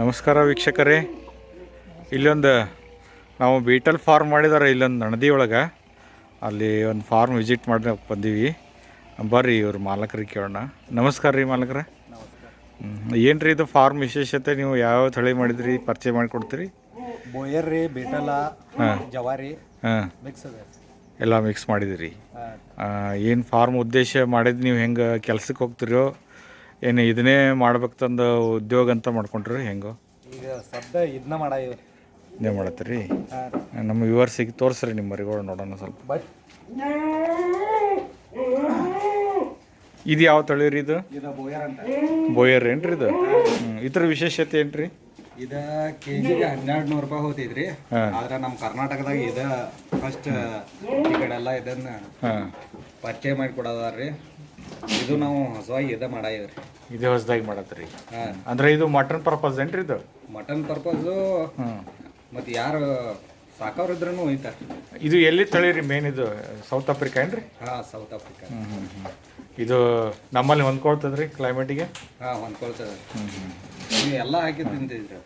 ನಮಸ್ಕಾರ ವೀಕ್ಷಕರೇ. ಇಲ್ಲೊಂದು ನಾವು ಬೀಟಲ್ ಫಾರ್ಮ್ ಮಾಡಿದಾರೆ ಇಲ್ಲೊಂದು ನಣದಿ ಒಳಗೆ. ಅಲ್ಲಿ ಒಂದು ಫಾರ್ಮ್ ವಿಸಿಟ್ ಮಾಡಿ ಬಂದೀವಿ. ಬರ್ರಿ ಇವ್ರ ಮಾಲಕರಿಗೆ ಕೇಳೋಣ. ನಮಸ್ಕಾರ ರೀ ಮಾಲಕರ. ಏನು ರೀ ಇದು ಫಾರ್ಮ್ ವಿಶೇಷತೆ? ನೀವು ಯಾವ ತಳಿ ಮಾಡಿದ್ರಿ ಪರಿಚಯ ಮಾಡಿಕೊಡ್ತೀರಿ? ಬೋಯರ್ ರೀ ಬಿಟಲ ಜವಾರಿ ಹಾಂ. ಮಿಕ್ಸ್ ಎಲ್ಲ ಮಿಕ್ಸ್ ಮಾಡಿದಿರಿ. ಏನು ಫಾರ್ಮ್ ಉದ್ದೇಶ ಮಾಡಿದ್ದು ನೀವು ಹೆಂಗೆ ಕೆಲ್ಸಕ್ಕೆ ಹೋಗ್ತಿರೋ? ಏನು ಇದನ್ನೇ ಮಾಡ್ಬೇಕು ತಂದು ಉದ್ಯೋಗ ಅಂತ ಮಾಡ್ಕೊಂಡ್ರಿ ಹೆಂಗೋ? ಈಗ ಸದ್ಯ ಇದನ್ನ ಮಾಡ ಇದೇ ಮಾಡತ್ತೀರಿ? ನಮ್ಮ ವ್ಯೂವರ್ಸಿಗೆ ತೋರಿಸ್ರಿ ನಿಮ್ಮ ಮರಿಗಳು ನೋಡೋಣ ಸ್ವಲ್ಪ. ಬಟ್ ಇದು ಯಾವ ತಳಿ ರೀ ಇದು? ಇದು ಬೋಯರ್ ಅಂತ. ಬೋಯರ್ ಏನ್ರಿ ಇದು. ಇದ್ರ ವಿಶೇಷತೆ ಏನ್ರಿ? ಇದ ಕೆಜಿಗೆ ಹನ್ನೆರಡು ನೂರು ರೂಪಾಯಿ ಹೋತೈತ್ರಿ ಆದ್ರೆ ನಮ್ಮ ಕರ್ನಾಟಕದಾಗ ಇದ ಫಸ್ಟ್ ಈ ಕಡೆ ಎಲ್ಲ ಇದನ್ನ ಹಾಂ. ಪರಿಚಯ ಮಾಡಿ ಕೊಡೋದಾರ್ರಿ. ಇದು ನಾವು ಹೊಸವಾಗಿ ಇದ ಮಾಡಾಯಿವ್ರಿ ಇದೇ ಹೊಸದಾಗಿ ಮಾಡತ್ರಿ. ಹಾಂ. ಅಂದ್ರೆ ಇದು ಮಟನ್ ಪರ್ಪಸ್ ಏನ್ರಿ ಇದು? ಮಟನ್ ಪರ್ಪಸ್ ಹ್ಞೂ ಮತ್ತು ಯಾರು ಸಾಕವ್ರು ಇದ್ರೂ ಒಯ್ತಾರೆ ಇದು ಎಲ್ಲಿ ತಳಿ ರೀ ಮೇನ್ ಇದು? ಸೌತ್ ಆಫ್ರಿಕಾ ಏನ್ರಿ? ಹಾಂ ಸೌತ್ ಆಫ್ರಿಕಾ ಇದು ನಮ್ಮಲ್ಲಿ ಹೊಂದ್ಕೊಳ್ತದ್ರಿ ಕ್ಲೈಮೇಟಿಗೆ ಹಾಂ ಹೊಂದ್ಕೊಳ್ತದೆ ನೀವು ಎಲ್ಲ ಹಾಕಿ ತಿಂತಿದ್ರಿ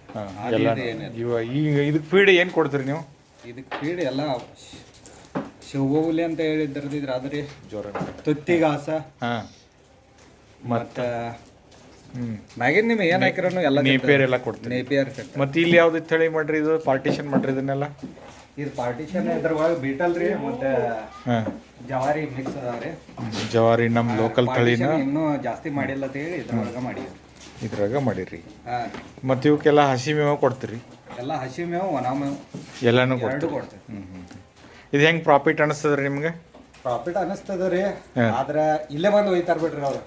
ಎಲ್ಲ ಇವ ಈಗ ಇದಕ್ಕೆ ಫೀಡ್ ಏನು ಕೊಡ್ತೀರಿ ನೀವು? ಇದಕ್ಕೆ ಫೀಡ್ ಎಲ್ಲ ಶಿವಗುಲಿ ಅಂತ ಹೇಳಿದ್ರದಿದ್ರ ಅದ್ರಿ ಜೋರ ತುತ್ತಿಗಾಸ ಮತ್ತ ಮತ್ತು ಹ್ಞೂ ಮ್ಯಾಗಿನ್ ನಿಮ್ಗೆ ಏನು ಹಾಕಿರೋನು ಎಲ್ಲ ನೇಪಿಯರ್ ಎಲ್ಲ ಕೊಡ್ತೀರಿ ನೇಪಿಯರ್ ಮತ್ತೆ ಇಲ್ಲಿ ಯಾವ್ದು ತಳಿ ಮಾಡ್ರಿ ಇದು? ಪಾರ್ಟಿಷನ್ ಮಾಡ್ರಿ ಇದನ್ನೆಲ್ಲ? ಇದು ಪಾರ್ಟಿಷನ್ ಇದ್ರೊಳಗೆ ಬೀಟಲ್ ರೀ ಮತ್ತು ಹಾಂ. ಜವಾರಿ ಮಿಕ್ಸ್ ಅದಾವ್ರಿ ಜವಾರಿ ನಮ್ಮ ಲೋಕಲ್ ತಳಿನ? ಇನ್ನೂ ಜಾಸ್ತಿ ಮಾಡಿಲ್ಲ ಅಂತ ಹೇಳಿ ಇದ್ರೊಳಗೆ ಮಾಡಿ ಇದ್ರಾಗ ಮಾಡಿರಿ. ಹಾಂ. ಮತ್ತು ಇವಕ್ಕೆಲ್ಲ ಹಸಿ ಮೇವು ಕೊಡ್ತೀರಿ? ಎಲ್ಲ ಹಸಿ ಮೇವು ಒಣ ಮೇವು. ಎಲ್ಲನೂ ಕೊಡ್ತೀವಿ ಕೊಡ್ತೀವಿ ಕೊಡ್ತೇವೆ. ಹ್ಞೂ ಹ್ಞೂ ಇದು ಹೆಂಗೆ ಪ್ರಾಫಿಟ್ ಅನಿಸ್ತದ್ರಿ ನಿಮ್ಗೆ? ನಿಮಗೆ ಪ್ರಾಫಿಟ್ ಅನಿಸ್ತದ ರೀ. ಆದ್ರೆ ಇಲ್ಲೇ ಬಂದು ಒಯ್ತಾರ ಬಿಡ್ರಿ ಅವ್ರು.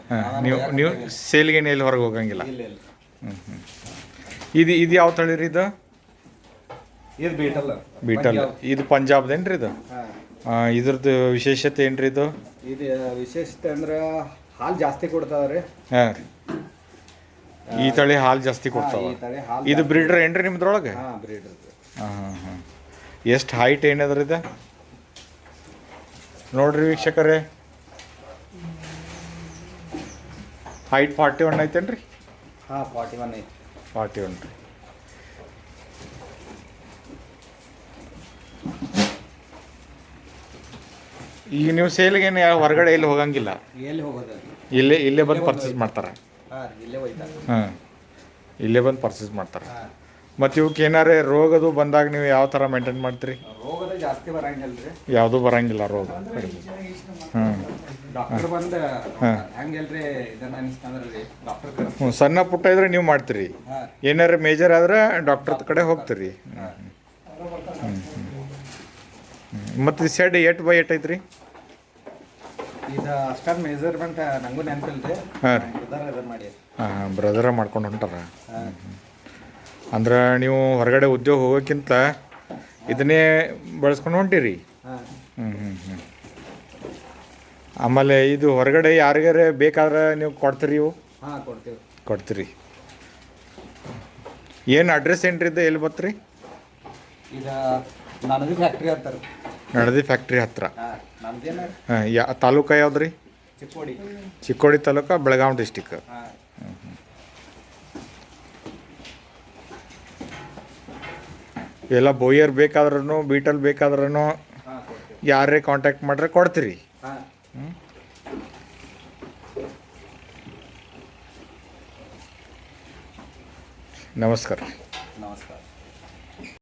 ನೀವು ನೀವು ಸೇಲ್ಗೆ ಇಲ್ಲಿ ಹೊರಗೆ ಹೋಗಂಗಿಲ್ಲ? ಇಲ್ಲ ಇಲ್ಲ. ಹ್ಞೂ ಹ್ಞೂ ಇದು ಇದು ಯಾವ ತಳಿ ರೀ ಇದು? ಇದು ಬೀಟಲ್. ಬೀಟಲ್. ಇದು ಪಂಜಾಬ್ದೇನ್ರಿ ಇದು? ಇದ್ರದ್ದು ವಿಶೇಷತೆ ಏನ್ರಿ ರೀ ಇದು? ಇದು ವಿಶೇಷತೆ ಅಂದ್ರೆ ಹಾಲು ಜಾಸ್ತಿ ಕೊಡ್ತಾವ್ರಿ ಹಾಂ. ರೀ ಈ ತಳಿ ಹಾಲು ಜಾಸ್ತಿ ಕೊಡ್ತಾವ. ಇದು ಬ್ರೀಡರ್ ಏನ್ರಿ ನಿಮ್ದ್ರೊಳಗೆ? ಹಾಂ ಹಾಂ ಹಾಂ ಹಾಂ. ಎಷ್ಟು ಹೈಟ್ ಏನದ್ರಿ ಇದು? ನೋಡ್ರಿ ವೀಕ್ಷಕರೇ. ಹೈಟ್ ಫಾರ್ಟಿ ಒನ್ ಐತೇನ್ರಿ? ಹಾಂ ಫಾರ್ಟಿ ಒನ್ ಐತಿ. ಫಾರ್ಟಿ ಒನ್ ರೀ. ಈಗ ನೀವು ಸೇಲ್ಗೇನು ಯಾವ ಹೊರಗಡೆ ಎಲ್ಲಿ ಹೋಗಂಗಿಲ್ಲ? ಎಲ್ಲಿ ಹೋಗೋದು ಇಲ್ಲೇ ಇಲ್ಲೇ ಬಂದು ಪರ್ಚೇಸ್ ಮಾಡ್ತಾರೆ. ಹಾಂ ಇಲ್ಲೇ ಹಾಂ ಇಲ್ಲೇ ಬಂದು ಪರ್ಚೇಸ್ ಮಾಡ್ತಾರೆ. ಮತ್ತು ಇವಕ್ಕೆ ಏನಾರೇ ರೋಗದು ಬಂದಾಗ ನೀವು ಯಾವ ಥರ ಮೇಂಟೈನ್ ಮಾಡ್ತೀರಿ? ಜಾಸ್ತಿ ಬರಂಗಿಲ್ಲ ರೀ ಯಾವುದೂ ಬರಂಗಿಲ್ಲ ರೋಗ. ಹ್ಞೂ ಡಾಕ್ಟರ್ ಬಂದ. ಹೆಂಗೆಲ್ರಿ ಇದನ್ನ ಅನಿಸ್ತಂದ್ರೆ ಡಾಕ್ಟರ್ ಹ್ಞೂ ಸಣ್ಣ ಪುಟ್ಟ ಇದ್ರೆ ನೀವು ಮಾಡ್ತೀರಿ. ಏನಾರ ಮೇಜರ್ ಆದ್ರೆ ಡಾಕ್ಟರ್ ಕಡೆ ಹೋಗ್ತೀರಿ. ಮತ್ತು ಸೆಡ್ ಏಟ್ ಬೈ ಏಟ್ ಐತ್ರಿ? ಇದು ಅಷ್ಟೊಂದು ಮೆಜರ್ಮೆಂಟ್ ನಂಗೂ ನೆನಪಿಲ್ಲ ರೀ. ಹಾಂ ರೀ ಮಾಡಿ. ಹಾಂ ಬ್ರದರ ಮಾಡ್ಕೊಂಡು ಹೊಂಟಾರ. ಅಂದ್ರೆ ನೀವು ಹೊರಗಡೆ ಉದ್ಯೋಗ ಹೋಗೋಕ್ಕಿಂತ ಇದನ್ನೇ ಬಳಸ್ಕೊಂಡು ಹೊಂಟಿರಿ. ಹ್ಞೂ ಹ್ಞೂ ಹ್ಞೂ ಆಮೇಲೆ ಇದು ಹೊರಗಡೆ ಯಾರಿಗಾರ ಬೇಕಾದ್ರೆ ನೀವು ಕೊಡ್ತೀರಿ ಇವು? ಹಾಂ ಕೊಡ್ತೀವಿ. ಕೊಡ್ತೀರಿ. ಏನು ಅಡ್ರೆಸ್ ಏನ್ರಿ ಇದು ಎಲ್ಲಿ ಬತ್ರಿ ಈಗ ನನಗೆ ಫ್ಯಾಕ್ಟ್ರಿ ಅಂತಾರೆ ನಡದಿ ಫ್ಯಾಕ್ಟ್ರಿ ಹತ್ರ. ಹಾಂ ನಮ್ದೇನ? ಹಾಂ ಯಾ ತಾಲೂಕ ಯಾವ್ದು ರೀ ಚಿಕ್ಕೋಡಿ. ಚಿಕ್ಕೋಡಿ ತಾಲೂಕ ಬೆಳಗಾವಿ ಡಿಸ್ಟಿಕ್ ಎಲ್ಲ ಬೋಯರ್ ಬೇಕಾದ್ರೂ ಬೀಟಲ್ ಬೇಕಾದ್ರೂ ಯಾರೇ ಕಾಂಟ್ಯಾಕ್ಟ್ ಮಾಡ್ರೆ ಕೊಡ್ತೀರಿ. ನಮಸ್ಕಾರ. ನಮಸ್ಕಾರ.